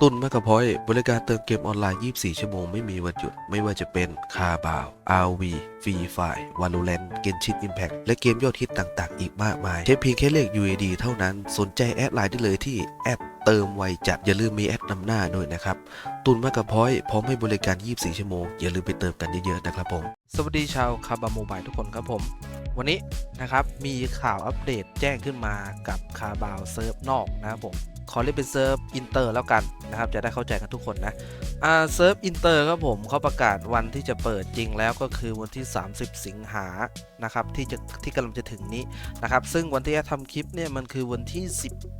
ตุนแมกกะพอยบริการเติมเกมออนไลน์ 24 ชั่วโมงไม่มีวันหยุด ไม่ว่าจะเป็นคาบาวอาวีฟรีไฟ Valorant เกนชินอิมแพคและเกมยอดฮิตต่างๆ อีกมากมายใช้เพียงแค่เลข UAD เท่านั้น สนใจแอดไลน์ได้เลยที่แอดเติมไวจัดอย่าลืมมีแอดนำหน้าด้วยนะครับ ตุนแมกกะพอยพร้อมให้บริการ 24 ชั่วโมง อย่าลืมไปเติมกันเยอะๆนะครับผม สวัสดีชาวคาบาโมบายทุกคนครับผม วันนี้นะครับมีข่าวอัปเดตแจ้งขึ้นมากับคาบาวเซิร์ฟนอกนะครับผมขอเรียกเป็นเซิร์ฟอินเตอร์แล้วกันนะครับ จะได้เข้าใจกันทุกคนนะอ่าเซิร์ฟอินเตอร์ครับผมเขาประกาศวันที่จะเปิดจริงแล้วก็คือวันที่ 30 สิงหานะครับที่จะที่กำลังจะถึงนี้นะครับ ซึ่งวันที่จะทำคลิปเนี่ยมันคือวันที่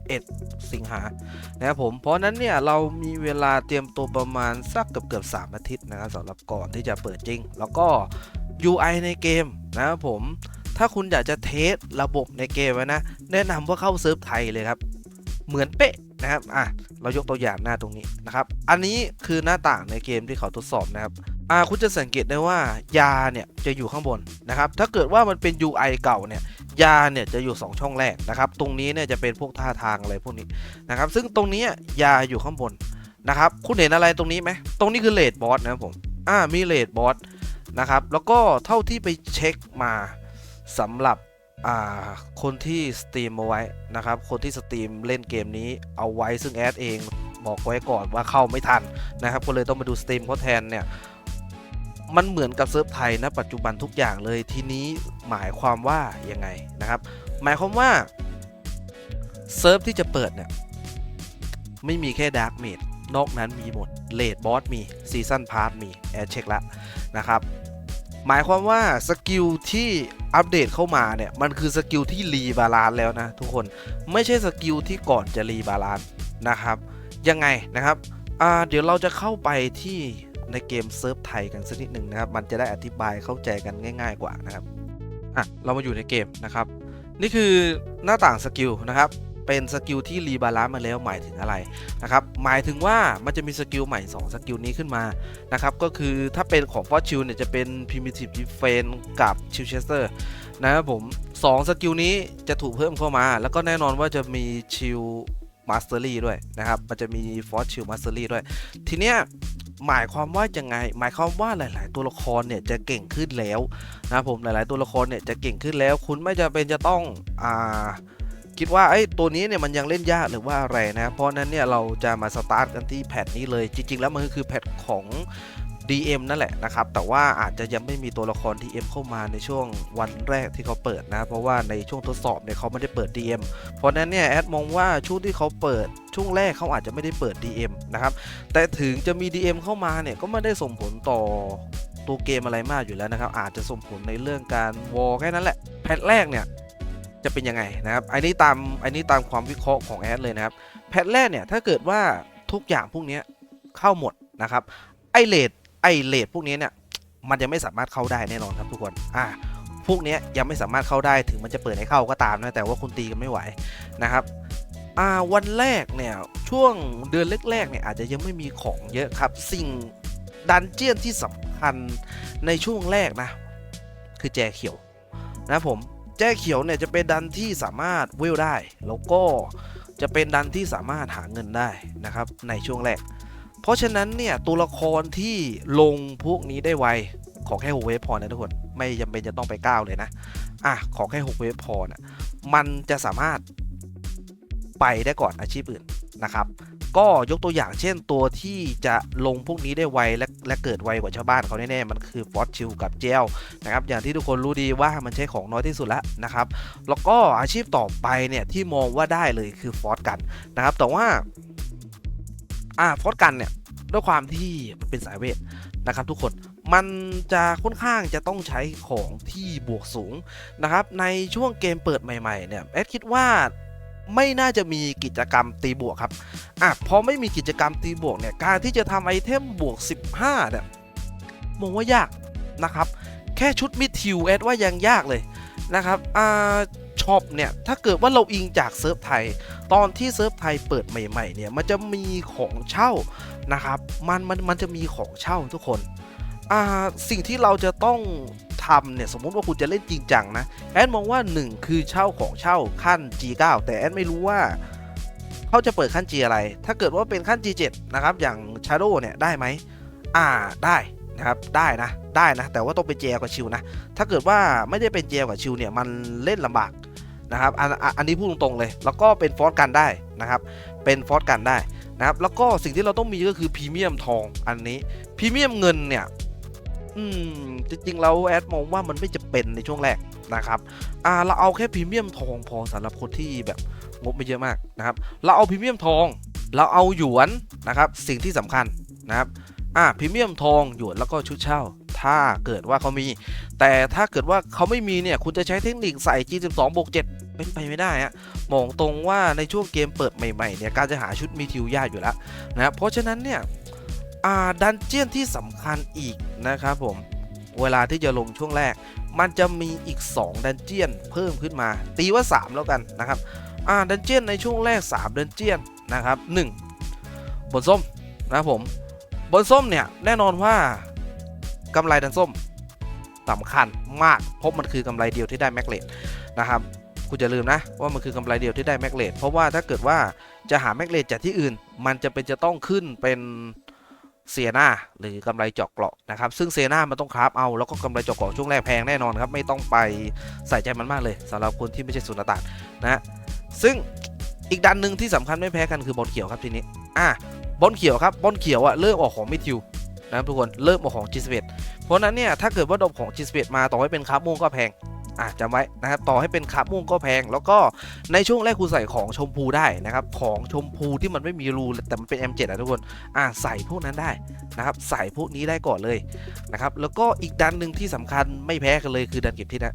11 สิงหานะครับผมเพราะฉะนั้นเนี่ยเรามีเวลาเตรียมตัวประมาณสักเกือบเกือบๆ3อาทิตย์นะครับสำหรับก่อนที่จะเปิดจริง แล้วก็ UI ในเกมนะครับผม ถ้าคุณอยากจะเทสระบบในเกมนะ แนะนำว่าเข้าเซิร์ฟไทยเลยครับ เหมือนเป๊ะนะครับ อะ เรายกตัวอย่างหน้าตรงนี้นะครับ อันนี้คือหน้าต่างในเกมที่เขาทดสอบนะครับ อ่า คุณจะสังเกตได้ว่ายาเนี่ยจะอยู่ข้างบนนะครับ ถ้าเกิดว่ามันเป็น UI เก่าเนี่ย ยาเนี่ยจะอยู่ 2 ช่องแรกนะครับ ตรงนี้เนี่ยจะเป็นพวกท่าทางอะไรพวกนี้นะครับ ซึ่งตรงนี้ยาอยู่ข้างบน นะครับ คุณเห็นอะไรตรงนี้ไหมตรงนี้คือเลดบอสนะครับผม อ่า มีเลดบอสนะครับ แล้วก็เท่าที่ไปเช็คมาสำหรับอ่าคนที่สตรีมเอาไว้นะครับ คนที่สตรีมเล่นเกมนี้เอาไว้ซึ่งแอดเองบอกไว้ก่อนว่าเข้าไม่ทันนะครับ ก็เลยต้องมาดูสตรีมเขาแทนเนี่ย มันเหมือนกับเซิร์ฟไทยนะปัจจุบันทุกอย่างเลยทีนี้หมายความว่ายังไงนะครับ หมายความว่าเซิร์ฟที่จะเปิดเนี่ย ไม่มีแค่ดาร์กเมด นอกนั้นมีหมดเลดบอสมีซีซันพาร์ทมีแอดเช็คละนะครับ หมายความว่าสกิลที่อัปเดตเข้ามาเนี่ย มันคือสกิลที่รีบาลานแล้วนะทุกคนไม่ใช่สกิลที่ก่อนจะรีบาลานนะครับ ยังไงนะครับเดี๋ยวเราจะเข้าไปที่ในเกมเซิร์ฟไทยกันสักนิดหนึ่งนะครับ มันจะได้อธิบายเข้าใจกันง่าย ๆ กว่านะครับอะเรามาอยู่ในเกมนะครับ นี่คือหน้าต่างสกิลนะครับ เป็นสกิลที่รีบาลานซ์มาแล้วหมายถึงอะไรนะครับหมายถึงว่ามันจะมีสกิลใหม่ 2 สกิลนี้ขึ้นมานะครับก็คือถ้าเป็นของฟอสชิลเนี่ยจะเป็น primitive defense กับ chill chester นะครับผม2สกิลนี้จะถูกเพิ่มเข้ามา แล้วก็แน่นอนว่าจะมี chill mastery ด้วยนะครับ มันจะมี force chill mastery ด้วย ทีเนี้ยหมายความว่ายังไง หมายความว่าหลาย ๆ ตัวละครเนี่ยจะเก่งขึ้นแล้วนะครับผม หลาย ๆ ตัวละครเนี่ยจะเก่งขึ้นแล้ว คุณไม่จะเป็นจะต้อง อ่า คิดว่าไอ้ตัวนี้เนี่ยมันยังเล่นยากหรือว่าอะไรนะ เพราะนั้นเนี่ยเราจะมาสตาร์ทกันที่แพทนี้เลย จริง ๆ แล้วมันก็คือแพทของ DM นั่นแหละนะครับ แต่ว่าอาจจะยังไม่มีตัวละคร DM เข้ามาในช่วงวันแรกที่เขาเปิดนะ เพราะว่าในช่วงทดสอบเนี่ยเขาไม่ได้เปิด DM เพราะฉะนั้นเนี่ยแอดมองว่าช่วงที่เขาเปิดช่วงแรกเขาอาจจะไม่ได้เปิด DM นะครับ แต่ถึงจะมี DM เข้ามาเนี่ยก็ไม่ได้ส่งผลต่อตัวเกมอะไรมากอยู่แล้วนะครับ อาจจะส่งผลในเรื่องการวอลแค่นั้นแหละ แพทแรกเนี่ย จะเป็นยังไงนะครับ อันนี้ตามอันนี้ตามความวิเคราะห์ของแอดเลยนะครับ แพทแรกเนี่ยถ้าเกิดว่าทุกอย่างพวกนี้เข้าหมดนะครับ ไอเลดไอเลดพวกนี้เนี่ยมันยังไม่สามารถเข้าได้แน่นอนครับทุกคนอ่าพวกนี้ยังไม่สามารถเข้าได้ถึงมันจะเปิดให้เข้าก็ตามนะแต่ว่าคุณตีกันไม่ไหวนะครับอ่าวันแรกเนี่ยช่วงเดือนแรกๆเนี่ยอาจจะยังไม่มีของเยอะครับ สิ่งดันเจียนที่สำคัญในช่วงแรกนะ คือแจเขียวนะผม แจ้เขียวเนี่ยจะเป็นดันที่สามารถเวลได้ แล้วก็จะเป็นดันที่สามารถหาเงินได้นะครับในช่วงแรก เพราะฉะนั้นเนี่ยตัวละครที่ลงพวกนี้ได้ไวขอแค่6เวฟพอนะทุกคน ไม่จำเป็นจะต้องไปก้าวเลยนะ อะ ขอแค่6เวฟพอนะมันจะสามารถไปได้ก่อนอาชีพอื่นนะครับ ก็ยกตัวอย่างเช่นตัวที่จะลงพวกนี้ได้ไวและและเกิดไวกว่าชาวบ้านเขาแน่ๆมันคือฟอสชิลกับเจลนะครับอย่างที่ทุกคนรู้ดีว่ามันใช้ของน้อยที่สุดแล้วนะครับแล้วก็อาชีพต่อไปเนี่ยที่มองว่าได้เลยคือฟอสกันนะครับแต่ว่าอ่าฟอสกันเนี่ยด้วยความที่มันเป็นสายเวทนะครับทุกคนมันจะค่อนข้างจะต้องใช้ของที่บวกสูงนะครับในช่วงเกมเปิดใหม่ๆเนี่ยแอดคิดว่า ไม่น่าจะมีกิจกรรมตีบวกครับอะพอไม่มีกิจกรรมตีบวกเนี่ยการที่จะทำไอเทมบวก 15เนี่ยมองว่ายากนะครับ แค่ชุดมิดทิวแอดว่ายังยากเลยนะครับอ่าช็อปเนี่ยถ้าเกิดว่าเราอิงจากเซิร์ฟไทย ตอนที่เซิร์ฟไทยเปิดใหม่ๆเนี่ยมันจะมีของเช่านะครับมันมันมันจะมีของเช่าทุกคนอ่าสิ่งที่เราจะต้อง ทำเนี่ยสมมุติว่าคุณจะเล่นจริงจังนะแอดมองว่า 1 คือเช่าของเช่าขั้น G9 แต่แอดไม่รู้ว่าเขาจะเปิดขั้น G อะไร ถ้าเกิดว่าเป็นขั้น G7 นะครับอย่าง Shadow เนี่ยได้ไหมอ่าได้นะครับได้นะได้นะ แต่ว่าต้องเป็นเจลกับชิวนะ ถ้าเกิดว่าไม่ได้เป็นเจลกับชิวเนี่ยมันเล่นลำบากนะครับอันอันอันนี้พูดตรงๆเลย แล้วก็เป็นฟอร์สกันได้นะครับ เป็นฟอร์สกันได้นะครับ แล้วก็สิ่งที่เราต้องมีก็คือพรีเมียมทองอันนี้พรีเมียมเงินเนี่ย อืม จริงๆเราแอดมองว่ามันไม่จะเป็นในช่วงแรกนะครับ อ่า เราเอาแค่พรีเมียมทองพอสำหรับคนที่แบบงบไม่เยอะมากนะครับ เราเอาพรีเมียมทอง เราเอาหยวนนะครับ สิ่งที่สำคัญนะครับ อ่า พรีเมียมทองหยวนแล้วก็ชุดเช่า ถ้าเกิดว่าเขามี แต่ถ้าเกิดว่าเขาไม่มีเนี่ย คุณจะใช้เทคนิคใส่ G12 บวก7เป็นไปไม่ได้ฮะมองตรงว่าในช่วงเกมเปิดใหม่ๆเนี่ย การจะหาชุดมีทิวยากอยู่แล้วนะครับ เพราะฉะนั้นเนี่ย ดันเจียนที่สำคัญอีกนะครับผม เวลาที่จะลงช่วงแรก มันจะมีอีก 2 ดันเจียนเพิ่มขึ้นมา ตีว่า 3 แล้วกันนะครับดันเจียนในช่วงแรก 3 ดันเจียนนะครับ1บนส้มนะครับผมบนส้มเนี่ยแน่นอนว่ากำไรดันส้มสำคัญมากเพราะมันคือกำไรเดียวที่ได้แมกเลตนะครับคุณจะลืมนะว่ามันคือกำไรเดียวที่ได้แมกเลตเพราะว่าถ้าเกิดว่าจะหาแมกเลตจากที่อื่น มันจะเป็นจะต้องขึ้นเป็น เซียนาหรือกำไรเจาะเกราะนะครับ ซึ่งเซียนามันต้องคราฟเอาแล้วก็กำไรเจาะเกราะช่วงแรกแพงแน่นอนครับ ไม่ต้องไปใส่ใจมันมากเลยสำหรับคนที่ไม่ใช่สุนตานนะฮะซึ่งอีกดันหนึ่งที่สำคัญไม่แพ้กันคือบอลเขียวครับทีนี้อะบอลเขียวครับบอลเขียวอะเริ่มออกของมิทิวนะครับทุกคนเริ่มออกของ G11 เพราะนั้นเนี่ยถ้าเกิดว่าดอกของ G11 มาต่อให้เป็นคาร์บม่วงก็แพง อะจำไว้นะครับต่อให้เป็นคาบม่วงก็แพง แล้วก็ในช่วงแรกคุณใส่ของชมพูได้นะครับของชมพูที่มันไม่มีรูแต่มันเป็น M7 นะทุกคนอะใส่พวกนั้นได้นะครับใส่พวกนี้ได้ก่อนเลยนะครับแล้วก็อีกดันหนึ่งที่สำคัญไม่แพ้กันเลยคือดันเก็บทิศนะ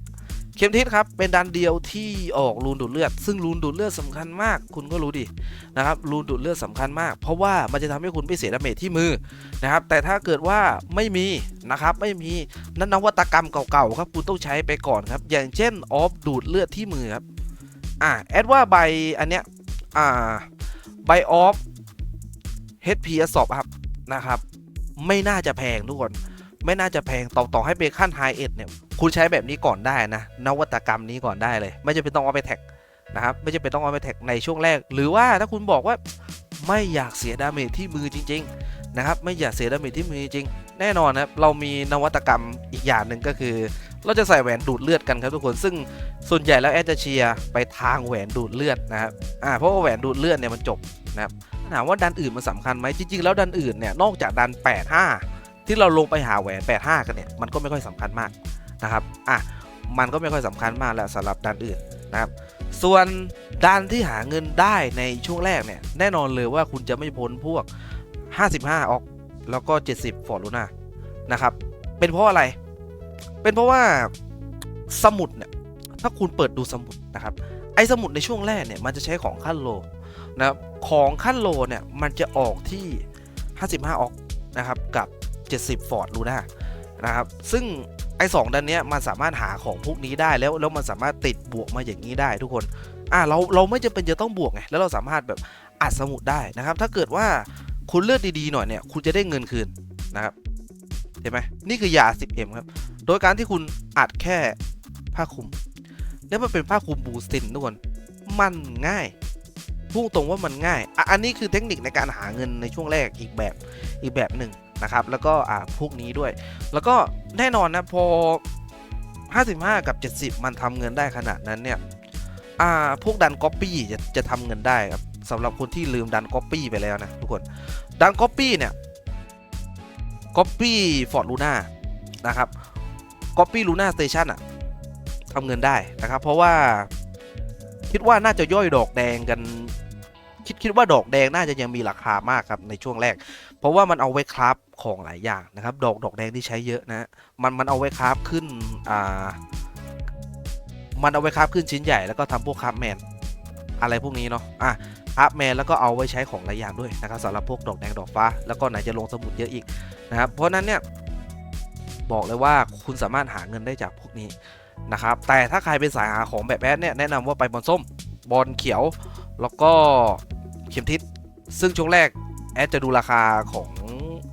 เข็มทิศครับเป็นดันเดียวที่ออกรูนดูดเลือด ซึ่งรูนดูดเลือดสำคัญมาก คุณก็รู้ดินะครับรูนดูดเลือดสำคัญมาก เพราะว่ามันจะทำให้คุณไม่เสียดาเมจที่มือนะครับแต่ถ้าเกิดว่าไม่มีนะครับไม่มีนั่นนวัตกรรมเก่าๆครับคุณต้องใช้ไปก่อนครับอย่างเช่นออฟดูดเลือดที่มือครับอ่าแอดว่าใบอันเนี้ยอ่าใบออฟ HP สอบครับนะครับ ไม่น่าจะแพงทุกคน ไม่น่าจะแพงต่อต่อให้เป็นขั้นไฮเอ็ดเนี่ย คุณใช้แบบนี้ก่อนได้นะ นวัตกรรมนี้ก่อนได้เลย ไม่จำเป็นต้องเอาไปแท็กนะครับ ไม่จำเป็นต้องเอาไปแท็กในช่วงแรก หรือว่าถ้าคุณบอกว่าไม่อยากเสียดาเมจที่มือจริง ๆ นะครับ ไม่อยากเสียดาเมจที่มือจริง แน่นอนครับเรามีนวัตกรรมอีกอย่างหนึ่งก็คือ เราจะใส่แหวนดูดเลือดกันครับทุกคน ซึ่งส่วนใหญ่แล้วแอดจะเชียร์ไปทางแหวนดูดเลือดนะครับอ่าเพราะว่าแหวนดูดเลือดเนี่ยมันจบนะครับถามว่าดันอื่นมันสำคัญไหมจริง ๆ แล้วดันอื่นเนี่ยนอกจากดัน 85 ที่เราลงไปหาแหวน 85 กันเนี่ยมันก็ไม่ค่อยสำคัญมาก นะครับอะมันก็ไม่ค่อยสำคัญมากแล้วสำหรับดันอื่นนะครับส่วนดันที่หาเงินได้ในช่วงแรกเนี่ยแน่นอนเลยว่าคุณจะไม่พ้นพวก 55 ออก แล้วก็ 70 ฟอร์ดลูน่านะครับ เป็นเพราะอะไร เป็นเพราะว่าสมุดเนี่ยถ้าคุณเปิดดูสมุดนะครับไอ้สมุดในช่วงแรกเนี่ยมันจะใช้ของขั้นโลนะครับของขั้นโลเนี่ยมันจะออกที่ 55 ออกนะครับกับ 70 ฟอร์ดลูน่านะครับซึ่ง ไอ้สองดันเนี้ยมันสามารถหาของพวกนี้ได้แล้วแล้วมันสามารถติดบวกมาอย่างนี้ได้ทุกคนอ่าเราเราไม่จำเป็นจะต้องบวกไงแล้วเราสามารถแบบอัดสมุดได้นะครับ ถ้าเกิดว่าคุณเลือกดีๆหน่อยเนี่ยคุณจะได้เงินคืนนะครับเห็นไหมนี่คือยา 10M ครับ โดยการที่คุณอัดแค่ผ้าคลุม แล้วมันเป็นผ้าคลุมบูสตินทุกคนมันง่ายพุ่งตรงว่ามันง่ายอะอันนี้คือเทคนิคในการหาเงินในช่วงแรกอีกแบบอีกแบบหนึ่ง นะครับ แล้วก็อ่าพวกนี้ด้วย แล้วก็แน่นอนนะพอ 55 กับ 70 มันทำเงินได้ขนาดนั้นเนี่ยอ่าพวกดันก๊อปปี้จะจะทำเงินได้ครับสำหรับคนที่ลืมดันก๊อปปี้ไปแล้วนะทุกคนดันก๊อปปี้เนี่ยก๊อปปี้ฟอร์ดลูน่านะครับก๊อปปี้ลูน่าสเตชันอะทำเงินได้นะครับ เพราะว่าคิดว่าน่าจะย่อยดอกแดงกัน คิดคิดว่าดอกแดงน่าจะยังมีราคามากครับในช่วงแรก เพราะว่ามันเอาไว้คราฟ ของหลายอย่างนะครับ ดอกดอกแดงที่ใช้เยอะนะมันมันเอาไว้คราฟขึ้นอ่ามันเอาไว้คราฟขึ้นชิ้นใหญ่แล้วก็ทำพวกคราฟแมนอะไรพวกนี้เนาะอะคราฟแมนแล้วก็เอาไว้ใช้ของหลายอย่างด้วยนะครับสำหรับพวกดอกแดงดอกฟ้า แล้วก็ไหนจะลงสมุดเยอะอีกนะครับเพราะนั้นเนี่ยบอกเลยว่าคุณสามารถหาเงินได้จากพวกนี้นะครับแต่ถ้าใครเป็นสายหาของแบบแอดเนี่ยแนะนำว่าไปบอลส้มบอลเขียว แล้วก็เข็มทิศซึ่งช่วงแรกแอดจะดูราคาของ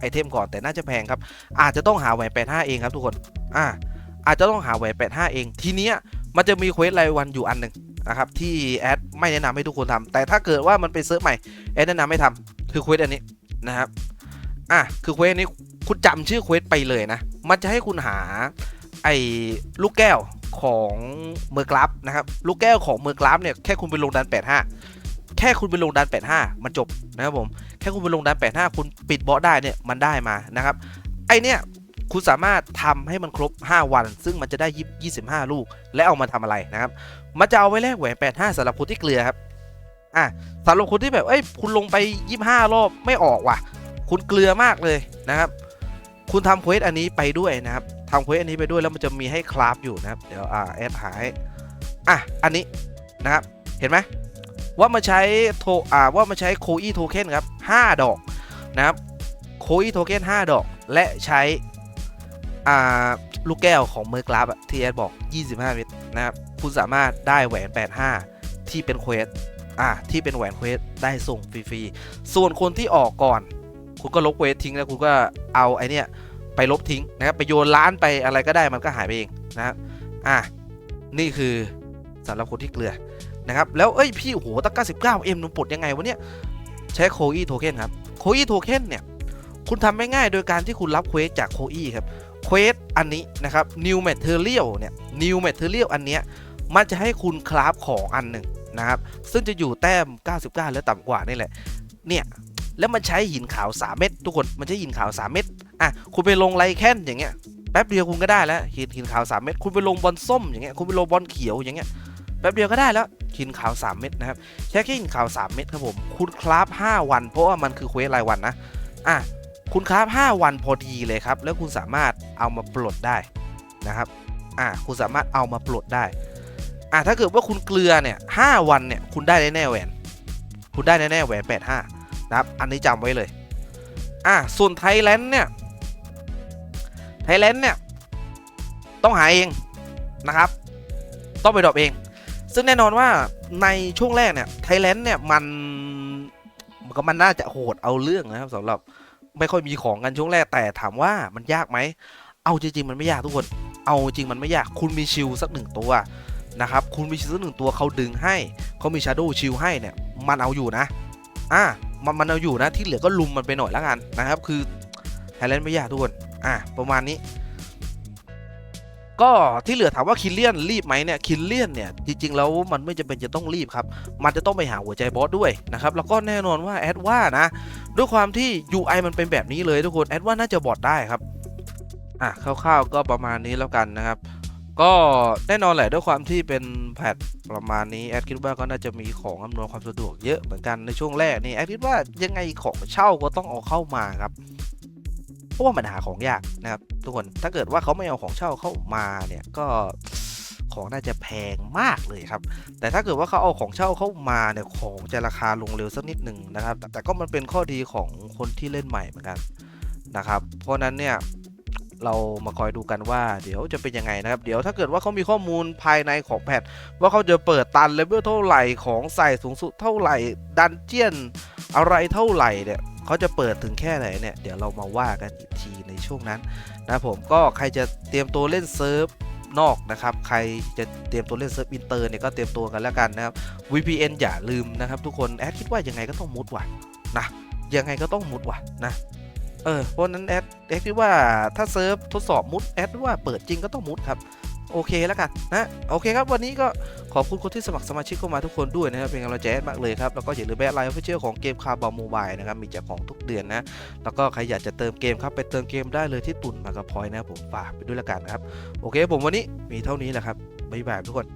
ไอเทมก่อนแต่น่าจะแพงครับ อาจจะต้องหาแหวน85 เองครับทุกคนอ่าอาจจะต้องหาแหวน85 เอง ทีเนี้ยมันจะมีเควสรายวันอยู่อันหนึ่งนะครับที่แอดไม่แนะนำให้ทุกคนทำแต่ถ้าเกิดว่ามันเป็นเซิร์ฟใหม่แอดแนะนำให้ทำคือเควสอันนี้นะครับอะคือเควสนี้คุณจำชื่อเควสไปเลยนะ มันจะให้คุณหาไอ้ลูกแก้วของเมอร์กราฟนะครับลูกแก้วของเมอร์กราฟเนี่ยแค่คุณไปลงดัน 85 แค่คุณไปลงดัน 85 มันจบนะครับผม แค่คุณไปลงดัน 85 คุณปิดบอสได้เนี่ยมันได้มานะครับ ไอเนี่ยคุณสามารถทำให้มันครบ 5 วัน ซึ่งมันจะได้20 25ลูก และเอามาทำอะไรนะครับ มันจะเอาไว้แลกแหวน85สำหรับคนที่เกลือครับ อะสำหรับคนที่แบบ เอ้ย คุณลงไป 25 รอบไม่ออกว่ะ คุณเกลือมากเลยนะครับ คุณทำเควสอันนี้ไปด้วยนะครับทำเควสอันนี้ไปด้วยแล้วมันจะมีให้คราฟอยู่นะครับ เดี๋ยวอ่าแอดหาให้อะ อันนี้นะครับ เห็นไหม ว่ามาใช้โทอ่าว่ามาใช้โคอีโทเค็นครับ5ดอกนะครับโคอีโทเค็น5ดอก และใช้อ่าลูกแก้วของเมอร์กราฟที่แอดบอก 25 เม็ดนะครับคุณสามารถได้แหวน 85 ที่เป็นเควสอ่าที่เป็นแหวนเควสได้ส่งฟรีๆส่วนคนที่ออกก่อน คุณก็ลบเควสทิ้งแล้วคุณก็เอาไอเนี้ยไปลบทิ้งนะครับไปโยนล้านไปอะไรก็ได้มันก็หายไปเองนะครับอะนี่คือสำหรับคนที่เกลือ นะครับ แล้วเอ้ยพี่โอ้โหตั้ง99เอ็มนุ่ปลดยังไงวะเนี่ยใช้โคอีโทเค็นครับโคอีโทเค็นเนี่ยคุณทำไม่ง่ายโดยการที่คุณรับเควสจากโคอีครับเควสอันนี้นะครับ New Material เนี่ย New Material อันเนี้ยมันจะให้คุณคราฟของอันหนึ่งนะครับ ซึ่งจะอยู่แต้ม 99 แล้วต่ำกว่านี่แหละ เนี่ย แล้วมันใช้หินขาว 3 เม็ดทุกคน มันใช้หินขาว 3 เม็ดอะ คุณไปลงไลแคนอย่างเงี้ย แป๊บเดียวคุณก็ได้แล้ว หินหินขาว 3 เม็ด คุณไปลงบอลส้มอย่างเงี้ย คุณไปลงบอลเขียวอย่างเงี้ย แป๊บเดียวก็ได้แล้ว หินขาว 3 เม็ดนะครับใช้แค่หินขาว 3 เม็ดครับผมคุณคราฟ5วัน เพราะว่ามันคือเควสรายวันนะอะคุณคราฟ5วันพอดีเลยครับ แล้วคุณสามารถเอามาปลดได้นะครับอะคุณสามารถเอามาปลดได้อะถ้าเกิดว่าคุณเกลือเนี่ยห้าวันเนี่ยคุณได้แน่ๆแหวน คุณได้แน่ๆแหวนแปดห้านะครับ อันนี้จำไว้เลยอะส่วนไทยแลนด์เนี่ยไทยแลนด์เนี่ยต้องหาเองนะครับ ต้องไปดรอปเอง ซึ่งแน่นอนว่าในช่วงแรกเนี่ยไทยแลนด์เนี่ยมันมันก็มันน่าจะโหดเอาเรื่องนะครับสำหรับไม่ค่อยมีของกันช่วงแรกแต่ถามว่ามันยากไหม เอาจริงๆมันไม่ยากทุกคน เอาจริงมันไม่ยาก คุณมีชิลสักหนึ่งตัวนะครับ คุณมีชิลสักหนึ่งตัวเขาดึงให้ เขามีชาร์โดชิลให้เนี่ย มันเอาอยู่นะ อะมันมันเอาอยู่นะที่เหลือก็ลุมมันไปหน่อยแล้วกันนะครับ คือไทยแลนด์ไม่ยากทุกคน อะประมาณนี้ ก็ที่เหลือถามว่าคิลเลียนรีบไหมเนี่ยคิลเลียนเนี่ยจริงๆแล้วมันไม่จำเป็นจะต้องรีบครับ มันจะต้องไปหาหัวใจบอสด้วยนะครับแล้วก็แน่นอนว่าแอดว่านะ ด้วยความที่ UI มันเป็นแบบนี้เลยทุกคนแอดว่าน่าจะบอดได้ครับอะคร่าวๆก็ประมาณนี้แล้วกันนะครับก็แน่นอนแหละด้วยความที่เป็นแพทประมาณนี้แอดคิดว่าก็น่าจะมีของอำนวยความสะดวกเยอะเหมือนกันในช่วงแรกนี่แอดคิดว่ายังไงของเช่าก็ต้องเอาเข้ามาครับ เพราะว่ามันหาของยากนะครับ ทุกคนถ้าเกิดว่าเขาไม่เอาของเช่าเข้ามาเนี่ยก็ของน่าจะแพงมากเลยครับ แต่ถ้าเกิดว่าเขาเอาของเช่าเข้ามาเนี่ยของจะราคาลงเร็วสักนิดหนึ่งนะครับ แต่ก็มันเป็นข้อดีของคนที่เล่นใหม่เหมือนกันนะครับ เพราะฉะนั้นเนี่ยเรามาคอยดูกันว่าเดี๋ยวจะเป็นยังไงนะครับ เดี๋ยวถ้าเกิดว่าเขามีข้อมูลภายในของแพทว่าเขาจะเปิดตันเลเวลเท่าไหร่ของใส่สูงสุดเท่าไหร่ดันเจียนอะไรเท่าไหร่เนี่ย เขาจะเปิดถึงแค่ไหนเนี่ย เดี๋ยวเรามาว่ากันอีกทีในช่วงนั้นนะผมก็ใครจะเตรียมตัวเล่นเซิร์ฟนอกนะครับ ใครจะเตรียมตัวเล่นเซิร์ฟอินเตอร์เนี่ยก็เตรียมตัวกันแล้วกันนะครับ VPN อย่าลืมนะครับทุกคนแอดคิดว่ายังไงก็ต้องมุดว่ะนะยังไงก็ต้องมุดว่ะนะเออเพราะฉะนั้นแอดแอดคิดว่าถ้าเซิร์ฟทดสอบมุดแอดว่าเปิดจริงก็ต้องมุดครับ โอเคแล้วกันนะโอเคครับวันนี้ก็ขอบคุณคนที่สมัครสมาชิกเข้ามาทุกคนด้วยนะครับเป็นกำลังใจมากเลยครับแล้วก็อย่าลืมแบดไลน์ออฟฟิเชียลของเกมคาร์บอมโมบายนะครับมีแจกของทุกเดือนนะแล้วก็ใครอยากจะเติมเกมครับไปเติมเกมได้เลยที่ตุ่นมากระพอยนะผมฝากไปด้วยละกันนะครับโอเคผมวันนี้มีเท่านี้แหละครับบ๊ายบายทุกคน